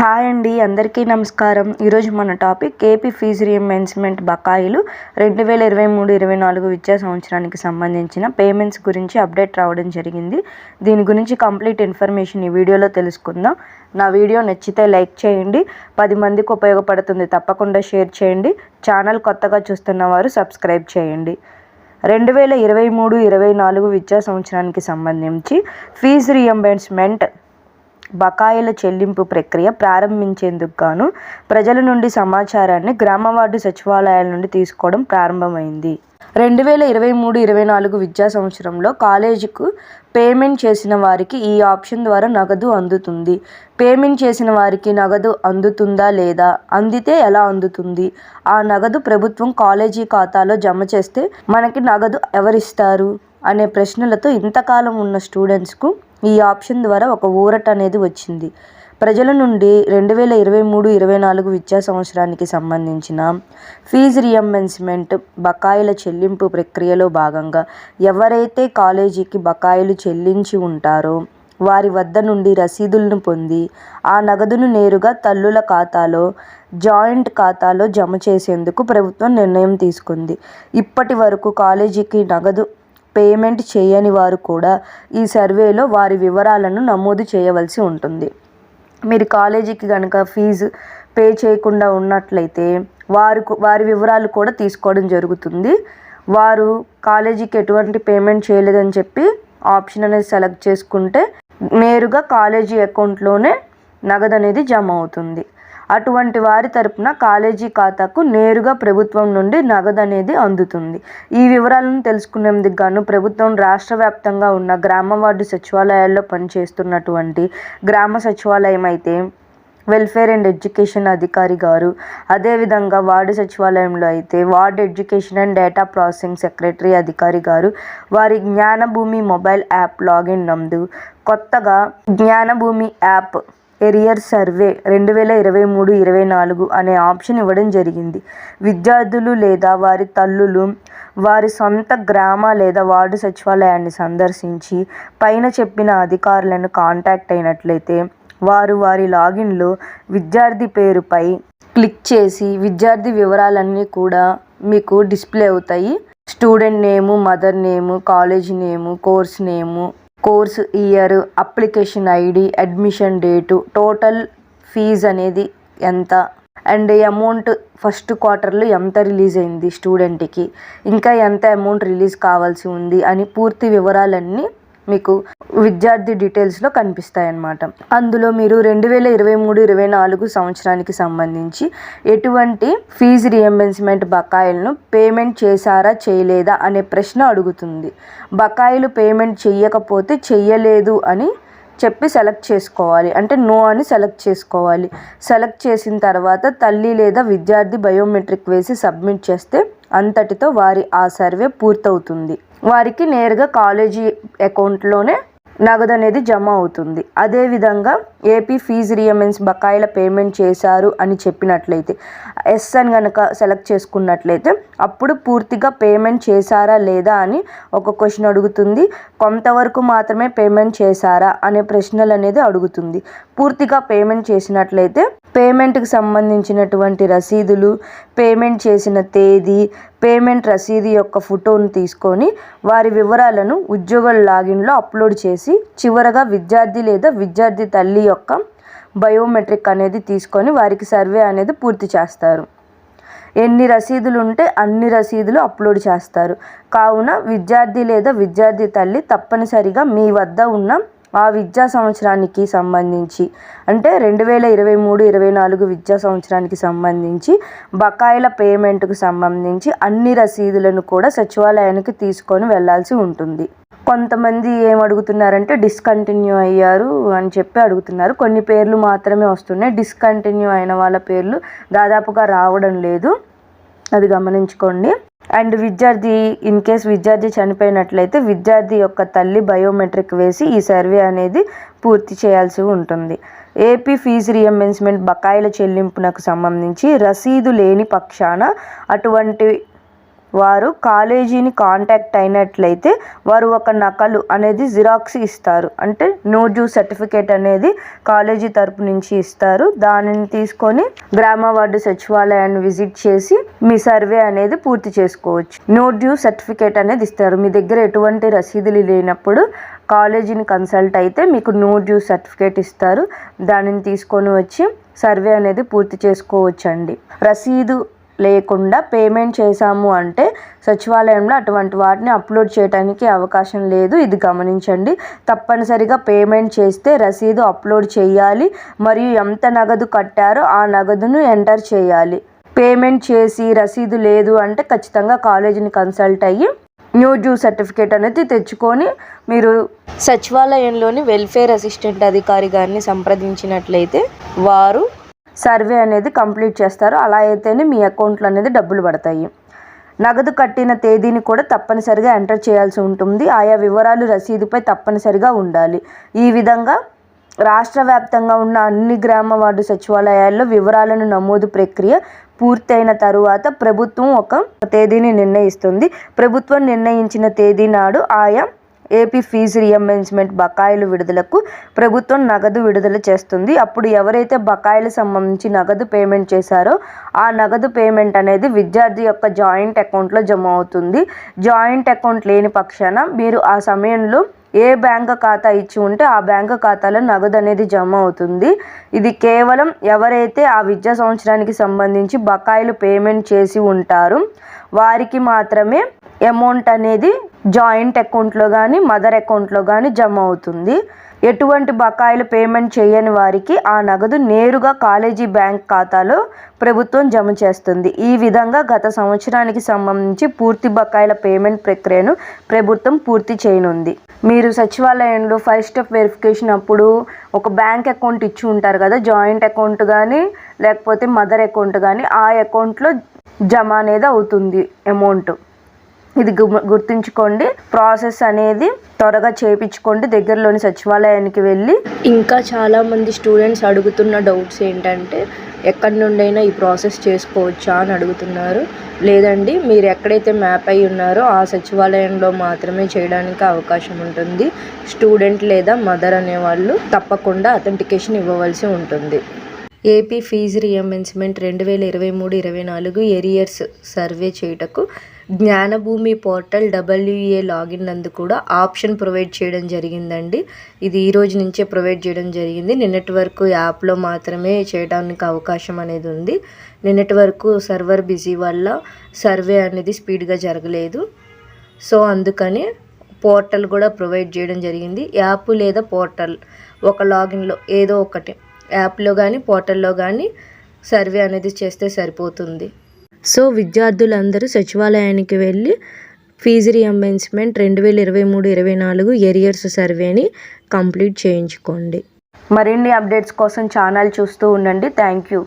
Hi అండి అందరికీ నమస్కారం. ఈరోజు మన టాపిక్ ఏపీ ఫీజు రియంబర్స్మెంట్ బకాయిలు రెండు వేల ఇరవై మూడు ఇరవై నాలుగు విద్యా సంవత్సరానికి సంబంధించిన పేమెంట్స్ గురించి అప్డేట్ రావడం జరిగింది. దీని గురించి కంప్లీట్ ఇన్ఫర్మేషన్ ఈ వీడియోలో తెలుసుకుందాం. నా వీడియో నచ్చితే లైక్ చేయండి పది మందికి ఉపయోగపడుతుంది తప్పకుండా షేర్ చేయండి ఛానల్ కొత్తగా చూస్తున్న వారు సబ్స్క్రైబ్ చేయండి. రెండు వేల ఇరవై మూడు ఇరవై నాలుగు విద్యా సంవత్సరానికి సంబంధించి ఫీజు రియంబర్స్మెంట్ బకాయిల చెల్లింపు ప్రక్రియ ప్రారంభించేందుకు గాను ప్రజల నుండి సమాచారాన్ని గ్రామ వార్డు సచివాలయాల నుండి తీసుకోవడం ప్రారంభమైంది. రెండు వేల ఇరవై మూడు ఇరవై నాలుగు విద్యా సంవత్సరంలో కాలేజీకు పేమెంట్ చేసిన వారికి ఈ ఆప్షన్ ద్వారా నగదు అందుతుంది. పేమెంట్ చేసిన వారికి నగదు అందుతుందా లేదా? అందితే ఎలా అందుతుంది? ఆ నగదు ప్రభుత్వం కాలేజీ ఖాతాలో జమ చేస్తే మనకి నగదు ఎవరిస్తారు? అనే ప్రశ్నలతో ఇంతకాలం ఉన్న స్టూడెంట్స్కు ఈ ఆప్షన్ ద్వారా ఒక ఊరట అనేది వచ్చింది. ప్రజల నుండి రెండు వేల ఇరవై మూడు ఇరవై నాలుగు విద్యా సంవత్సరానికి సంబంధించిన ఫీజు రియంబర్స్మెంట్ బకాయిల చెల్లింపు ప్రక్రియలో భాగంగా ఎవరైతే కాలేజీకి బకాయిలు చెల్లించి ఉంటారో వారి వద్ద నుండి రసీదులను పొంది ఆ నగదును నేరుగా తల్లుల ఖాతాలో జాయింట్ ఖాతాలో జమ చేసేందుకు ప్రభుత్వం నిర్ణయం తీసుకుంది. ఇప్పటి వరకు కాలేజీకి నగదు పేమెంట్ చేయని వారు కూడా ఈ సర్వేలో వారి వివరాలను నమోదు చేయవలసి ఉంటుంది. మీరు కాలేజీకి కనుక ఫీజు పే చేయకుండా ఉన్నట్లయితే వారు వారి వివరాలు కూడా తీసుకోవడం జరుగుతుంది. వారు కాలేజీకి ఎటువంటి పేమెంట్ చేయలేదని చెప్పి ఆప్షన్ అనేది సెలెక్ట్ చేసుకుంటే నేరుగా కాలేజీ అకౌంట్లోనే నగదు అనేది జమ అవుతుంది. అటువంటి వారి తరపున కాలేజీ ఖాతాకు నేరుగా ప్రభుత్వం నుండి నగదు అనేది అందుతుంది. ఈ వివరాలను తెలుసుకునేందుకు గాను ప్రభుత్వం రాష్ట్ర వ్యాప్తంగా ఉన్న గ్రామ వార్డు సచివాలయాల్లో పనిచేస్తున్నటువంటి గ్రామ సచివాలయం అయితే వెల్ఫేర్ అండ్ ఎడ్యుకేషన్ అధికారి గారు అదేవిధంగా వార్డు సచివాలయంలో అయితే ward education and data processing secretary అధికారి గారు వారి జ్ఞానభూమి మొబైల్ యాప్ లాగిన్ నందు కొత్తగా జ్ఞానభూమి యాప్ ఎరియర్ సర్వే రెండు వేల ఇరవై మూడు ఇరవై నాలుగు అనే ఆప్షన్ ఇవ్వడం జరిగింది. విద్యార్థులు లేదా వారి తల్లులు వారి సొంత గ్రామ లేదా వార్డు సచివాలయాన్ని సందర్శించి పైన చెప్పిన అధికారులను కాంటాక్ట్ అయినట్లయితే వారు వారి లాగిన్లో విద్యార్థి పేరుపై క్లిక్ చేసి విద్యార్థి వివరాలన్నీ కూడా మీకు డిస్ప్లే అవుతాయి. Student name mother name college name course name course year application ID admission date total fees అనేది ఎంత? అండ్ అమౌంట్ ఫస్ట్ క్వార్టర్లో ఎంత రిలీజ్ అయింది స్టూడెంట్కి? ఇంకా ఎంత అమౌంట్ రిలీజ్ కావాల్సి ఉంది? అని పూర్తి వివరాలన్నీ మీకు విద్యార్థి డీటెయిల్స్లో కనిపిస్తాయి అన్నమాట అందులో మీరు రెండు వేల ఇరవై మూడు ఇరవై నాలుగు సంవత్సరానికి సంబంధించి ఎటువంటి ఫీజు రియంబర్స్మెంట్ బకాయిలను పేమెంట్ చేశారా చేయలేదా అనే ప్రశ్న అడుగుతుంది. బకాయిలు పేమెంట్ చెయ్యకపోతే చెయ్యలేదు అని చెప్పి సెలెక్ట్ చేసుకోవాలి. అంటే నో అని సెలెక్ట్ చేసుకోవాలి. సెలెక్ట్ చేసిన తర్వాత తల్లి లేదా విద్యార్థి బయోమెట్రిక్ వేసి సబ్మిట్ చేస్తే అంతటితో వారి ఆ సర్వే పూర్తవుతుంది. వారికి నేరుగా కాలేజీ అకౌంట్లోనే నగదు అనేది జమ అవుతుంది. అదేవిధంగా ఏపీ ఫీజు రియమెన్స్ బకాయిల పేమెంట్ చేశారు అని చెప్పినట్లయితే ఎస్ అని కనుక సెలెక్ట్ చేసుకున్నట్లయితే అప్పుడు పూర్తిగా పేమెంట్ చేశారా లేదా అని ఒక క్వశ్చన్ అడుగుతుంది. కొంతవరకు మాత్రమే పేమెంట్ చేశారా అనే ప్రశ్నలు అనేది అడుగుతుంది. పూర్తిగా పేమెంట్ చేసినట్లయితే పేమెంట్కి సంబంధించినటువంటి రసీదులు పేమెంట్ చేసిన తేదీ పేమెంట్ రసీదు యొక్క ఫోటోను తీసుకొని వారి వివరాలను ఉద్యోగుల లాగిన్లో అప్లోడ్ చేసి చివరగా విద్యార్థి లేదా విద్యార్థి తల్లి యొక్క బయోమెట్రిక్ అనేది తీసుకొని వారికి సర్వే అనేది పూర్తి చేస్తారు. ఎన్ని రసీదులు ఉంటే అన్ని రసీదులు అప్లోడ్ చేస్తారు. కావున విద్యార్థి లేదా విద్యార్థి తల్లి తప్పనిసరిగా మీ వద్ద ఉన్న ఆ విద్యా సంవత్సరానికి సంబంధించి. అంటే రెండు వేల ఇరవై మూడు ఇరవై నాలుగు విద్యా సంవత్సరానికి సంబంధించి బకాయిల పేమెంట్కు సంబంధించి అన్ని రసీదులను కూడా సచివాలయానికి తీసుకొని వెళ్ళాల్సి ఉంటుంది. కొంతమంది ఏం అడుగుతున్నారంటే డిస్కంటిన్యూ అయ్యారు అని చెప్పి అడుగుతున్నారు. కొన్ని పేర్లు మాత్రమే వస్తున్నాయి. డిస్కంటిన్యూ అయిన వాళ్ళ పేర్లు దాదాపుగా రావడం లేదు. అది గమనించుకోండి. అండ్ విద్యార్థి ఇన్ కేస్ విద్యార్థి చనిపోయినట్లయితే విద్యార్థి యొక్క తల్లి బయోమెట్రిక్ వేసి ఈ సర్వే అనేది పూర్తి చేయాల్సి ఉంటుంది. ఏపీ ఫీజు రియంబర్స్మెంట్ బకాయిల చెల్లింపునకు సంబంధించి రసీదు లేని పక్షాన అటువంటి వారు కాలేజీని కాంటాక్ట్ అయినట్లయితే వారు ఒక నకలు అనేది జిరాక్స్ ఇస్తారు. అంటే నో డ్యూ సర్టిఫికేట్ అనేది కాలేజీ తరపు నుంచి ఇస్తారు. దానిని తీసుకొని గ్రామ వార్డు సచివాలయాన్ని విజిట్ చేసి మీ సర్వే అనేది పూర్తి చేసుకోవచ్చు. నో డ్యూ సర్టిఫికేట్ అనేది ఇస్తారు. మీ దగ్గర ఎటువంటి రసీదులు లేనప్పుడు కాలేజీని కన్సల్ట్ అయితే మీకు నో డ్యూ సర్టిఫికేట్ ఇస్తారు. దానిని తీసుకొని వచ్చి సర్వే అనేది పూర్తి చేసుకోవచ్చండి. రసీదు లేకుండా పేమెంట్ చేశాము అంటే సచివాలయంలో అటువంటి వాటిని అప్లోడ్ చేయడానికి అవకాశం లేదు. ఇది గమనించండి. తప్పనిసరిగా పేమెంట్ చేస్తే రసీదు అప్లోడ్ చేయాలి. మరియు ఎంత నగదు కట్టారో ఆ నగదును ఎంటర్ చేయాలి. పేమెంట్ చేసి రసీదు లేదు అంటే ఖచ్చితంగా కాలేజీని కన్సల్ట్ అయ్యి న్యూ డ్యూ సర్టిఫికేట్ అనేది తెచ్చుకొని మీరు సచివాలయంలోని వెల్ఫేర్ అసిస్టెంట్ అధికారి గారిని సంప్రదించినట్లయితే వారు సర్వే అనేది కంప్లీట్ చేస్తారు. అలా అయితేనే మీ అకౌంట్లో అనేది డబ్బులు పడతాయి. నగదు కట్టిన తేదీని కూడా తప్పనిసరిగా ఎంటర్ చేయాల్సి ఉంటుంది. ఆయా వివరాలు రసీదుపై తప్పనిసరిగా ఉండాలి. ఈ విధంగా రాష్ట్ర వ్యాప్తంగా ఉన్న అన్ని గ్రామ వార్డు సచివాలయాల్లో వివరాలను నమోదు ప్రక్రియ పూర్తయిన తరువాత ప్రభుత్వం ఒక తేదీని నిర్ణయిస్తుంది. ప్రభుత్వం నిర్ణయించిన తేదీ నాడు ఆయా ఏపీ ఫీజు రియంబర్స్మెంట్ బకాయిలు విడుదలకు ప్రభుత్వం నగదు విడుదల చేస్తుంది. అప్పుడు ఎవరైతే బకాయిలు సంబంధించి నగదు పేమెంట్ చేశారో ఆ నగదు పేమెంట్ అనేది విద్యార్థి యొక్క జాయింట్ అకౌంట్లో జమ అవుతుంది. జాయింట్ అకౌంట్ లేని పక్షాన మీరు ఆ సమయంలో ఏ బ్యాంక్ ఖాతా ఇచ్చి ఉంటే ఆ బ్యాంక్ ఖాతాలో నగదు అనేది జమ అవుతుంది. ఇది కేవలం ఎవరైతే ఆ విద్యా సంవత్సరానికి సంబంధించి బకాయిలు పేమెంట్ చేసి ఉంటారో వారికి మాత్రమే అమౌంట్ అనేది జాయింట్ అకౌంట్లో కానీ మదర్ అకౌంట్లో కానీ జమ అవుతుంది. ఎటువంటి బకాయిలు పేమెంట్ చేయని వారికి ఆ నగదు నేరుగా కాలేజీ బ్యాంక్ ఖాతాలో ప్రభుత్వం జమ చేస్తుంది. ఈ విధంగా గత సంవత్సరానికి సంబంధించి పూర్తి బకాయిల పేమెంట్ ప్రక్రియను ప్రభుత్వం పూర్తి చేయనుంది. మీరు సచివాలయంలో ఫైవ్ స్టెప్ వెరిఫికేషన్ అప్పుడు ఒక బ్యాంక్ అకౌంట్ ఇచ్చి ఉంటారు కదా జాయింట్ అకౌంట్ కానీ లేకపోతే మదర్ అకౌంట్ కానీ ఆ అకౌంట్లో జమ అనేది అవుతుంది అమౌంట్. ఇది గు- గుర్తుంచుకోండి. ప్రాసెస్ అనేది త్వరగా చేపించుకోండి. దగ్గరలోని సచివాలయానికి వెళ్ళి. ఇంకా చాలామంది స్టూడెంట్స్ అడుగుతున్న డౌట్స్ ఏంటంటే ఎక్కడి నుండైనా ఈ ప్రాసెస్ చేసుకోవచ్చా అని అడుగుతున్నారు. లేదండి మీరు ఎక్కడైతే మ్యాప్ అయి ఉన్నారో ఆ సచివాలయంలో మాత్రమే చేయడానికి అవకాశం ఉంటుంది. స్టూడెంట్ లేదా మదర్ అనేవాళ్ళు తప్పకుండా అథెంటికేషన్ ఇవ్వవలసి ఉంటుంది. ఏపీ ఫీజు రియంబర్స్మెంట్ రెండు వేల ఇరవై మూడు ఇరవై నాలుగు ఎరియర్స్ సర్వే చేయుటకు జ్ఞానభూమి పోర్టల్ డబ్ల్యూఏ లాగిన్ నందు కూడా ఆప్షన్ ప్రొవైడ్ చేయడం జరిగిందండి. ఇది ఈ రోజు నుంచే ప్రొవైడ్ చేయడం జరిగింది. నిన్నటి వరకు యాప్లో మాత్రమే చేయడానికి అవకాశం అనేది ఉంది. నిన్నటి వరకు సర్వర్ బిజీ వల్ల సర్వే అనేది స్పీడ్గా జరగలేదు. సో అందుకని పోర్టల్ కూడా ప్రొవైడ్ చేయడం జరిగింది. యాప్ లేదా పోర్టల్ ఒక లాగిన్లో ఏదో ఒకటి యాప్లో కానీ పోర్టల్లో కానీ సర్వే అనేది చేస్తే సరిపోతుంది. సో విద్యార్థులందరూ సచివాలయానికి వెళ్ళి ఫీజు రియంబర్స్మెంట్ రెండు వేల ఇరవై మూడు ఇరవై నాలుగు ఎరియర్స్ సర్వేని కంప్లీట్ చేయించుకోండి. మరిన్ని అప్డేట్స్ కోసం ఛానల్ చూస్తూ ఉండండి. Thank you.